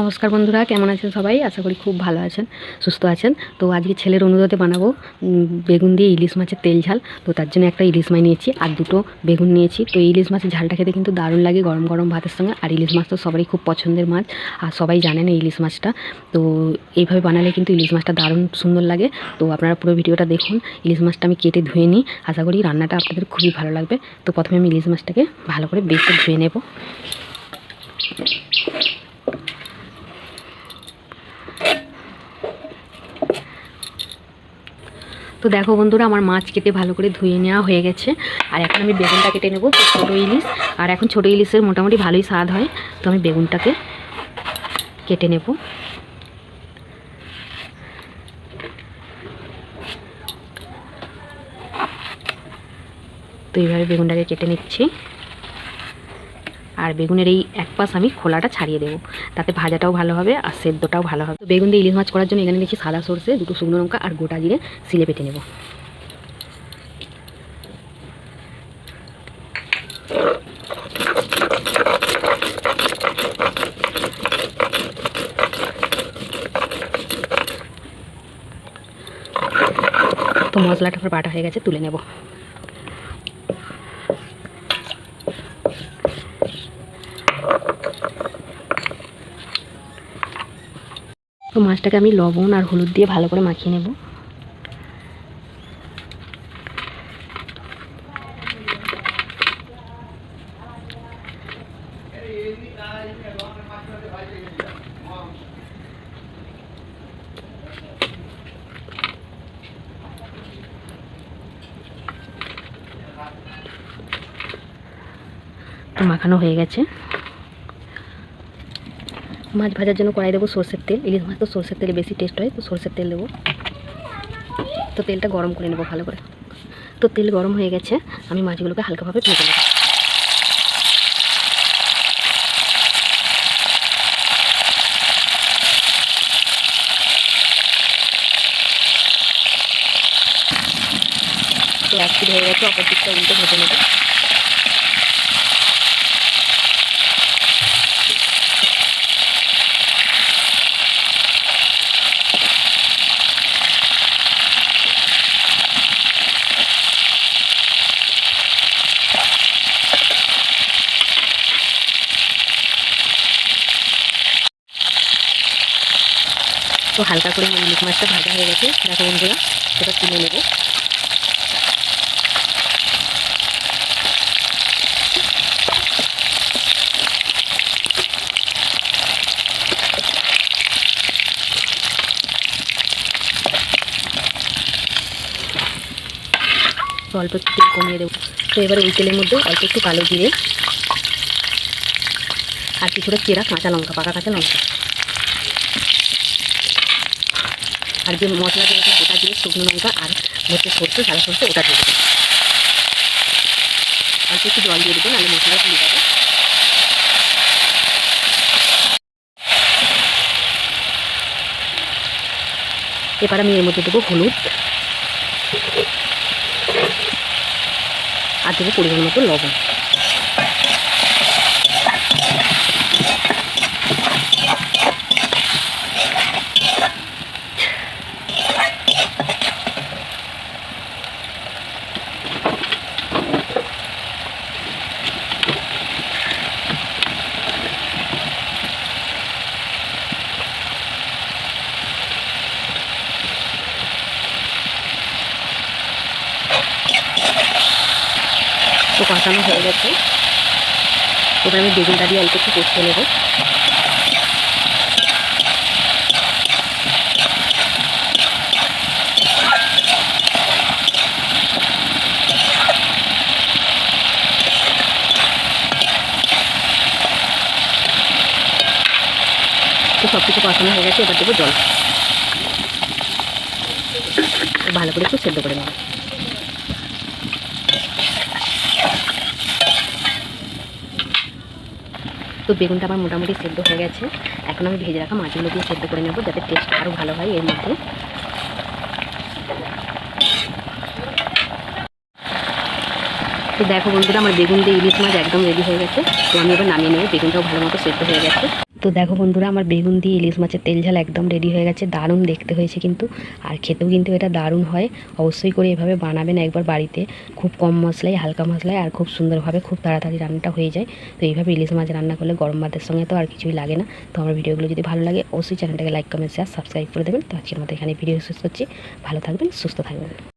নমস্কার বন্ধুরা, কেমন আছেন সবাই? আশা করি খুব ভালো আছেন, সুস্থ আছেন। তো আজকে ছেলের অনুরোধে বানাবো বেগুন দিয়ে ইলিশ মাছের তেল ঝাল। তো তার জন্য একটা ইলিশ মাছ নিয়েছি আর দুটো বেগুন নিয়েছি। তো ইলিশ মাছের ঝালটা খেতে কিন্তু দারুণ লাগে গরম গরম ভাতের সঙ্গে। আর ইলিশ মাছ তো সবারই খুব পছন্দের মাছ, আর সবাই জানেন এই ইলিশ মাছটা। তো এইভাবে বানালে কিন্তু ইলিশ মাছটা দারুণ সুন্দর লাগে। তো আপনারা পুরো ভিডিওটা দেখুন, ইলিশ মাছটা আমি কেটে ধুয়ে নিই। আশা করি রান্নাটা আপনাদের খুবই ভালো লাগবে। তো প্রথমে আমি ইলিশ মাছটাকে ভালো করে বেছে ধুয়ে নেব। তো দেখো বন্ধুরা, আমার মাছ কেটে ভালো করে ধুয়ে নেওয়া হয়ে গেছে। আর এখন আমি বেগুনটা কেটে নেব ছোটো ইলিশ। আর এখন ছোটো ইলিশের মোটামুটি ভালোই স্বাদ হয়, তো আমি বেগুনটাকে কেটে নেব। তো এইভাবে বেগুনটাকে কেটে নিচ্ছি। আর বেগুনের এই এক পাশ আমি খোলাটা ছাড়িয়ে দেবো। তাতে ভাজাটাও ভালো হবে আর সেদ্ধটাও ভালো হবে। বেগুন দিয়ে ইলিশ মাছ করার জন্য এখানে নিচ্ছি সাদা সর্ষে, দুটো শুকনো লঙ্কা আর গোটা জিরে সিলে পেটে নেব। তো মশলাটা বাটা হয়ে গেছে, তুলে নেব। তো মাছটাকে আমি লবণ আর হলুদ দিয়ে ভালো করে মাখিয়ে নেব। মাখানো হয়ে গেছে। মাছ ভাজার জন্য কড়াই দেবো সর্ষের তেল, ইলিশ মাছ তো সর্ষের তেলে বেশি টেস্ট হয়, তো সর্ষের তেল দেবো। তো তেলটা গরম করে নেব ভালো করে। তো তেল গরম হয়ে গেছে, আমি মাছগুলোকে হালকাভাবে ভেজে নেব। তো এক হয়ে গেছে, অপর দিকটা উল্টে ভেজে নেব। তো হালকা করে ইলিশ মাছটা ভাজা হয়ে গেছে। দেখো বন্ধুরা, সেটা তুলে নেব। অল্প একটু তেল কমিয়ে দেবো। তো এবারে ওই তেলের মধ্যে অল্প একটু কালো জিরে আর কিছুটা চেরা কাঁচা লঙ্কা, পাকা কাঁচা লঙ্কা। আর যে মশলা দিয়েছে ওটা দিয়ে শুকনো লঙ্কা আর হচ্ছে সরষে, সাদা সরষে, ওটা দিয়ে দেবেন অল্প একটু জল দিয়ে দেবেন নাহলে মশলা তুলে যাবে। এবার আমি এর মধ্যে দেবো হলুদ। আর দেবো পরিমাণ মতো লবণ। তো কষানো হয়ে গেছে। এবার আমি বেগুনটা দিয়ে অল্প একটু কষতে নেব। সব কিছু কষানো হয়ে গেছে, এবার দেবো জল। ভালো করে একটু সেদ্ধ করে নেব। তো বেগুনটা আমার মোটামুটি সেদ্ধ হয়ে গেছে। এখন আমি ভেজে রাখা মাছগুলো দিয়ে সেদ্ধ করে নেব যাতে টেস্ট আরও ভালো হয় এর মধ্যে। তো দেখো বন্ধুরা, আমার বেগুন দিয়ে ইলিশ মাছ একদম রেডি হয়ে গেছে। তো আমি এবার নামিয়ে নেব। বেগুনটাও ভালো মতো সেদ্ধ হয়ে গেছে। তো দেখো বন্ধুরা, আমার বেগুন দিয়ে ইলিশ মাছের তেল ঝাল একদম রেডি হয়ে গেছে, দারুণ দেখতে হয়েছে কিন্তু। আর খেতেও কিন্তু এটা দারুণ হয়। অবশ্যই করে এভাবে বানাবেন একবার বাড়িতে, খুব কম মশলায়, হালকা মশলায়, আর খুব সুন্দরভাবে খুব তাড়াতাড়ি রান্নাটা হয়ে যায়। তো এইভাবে ইলিশ মাছ রান্না করলে গরম ভাতের সঙ্গে তো আর কিছুই লাগে না। তো আমার ভিডিওগুলো যদি ভালো লাগে, অবশ্যই চ্যানেলটাকে লাইক কমেন্ট শেয়ার সাবস্ক্রাইব করে দেবেন। তো আজকের মতো এখানে ভিডিও শেষ করছি। ভালো থাকবেন, সুস্থ থাকবেন।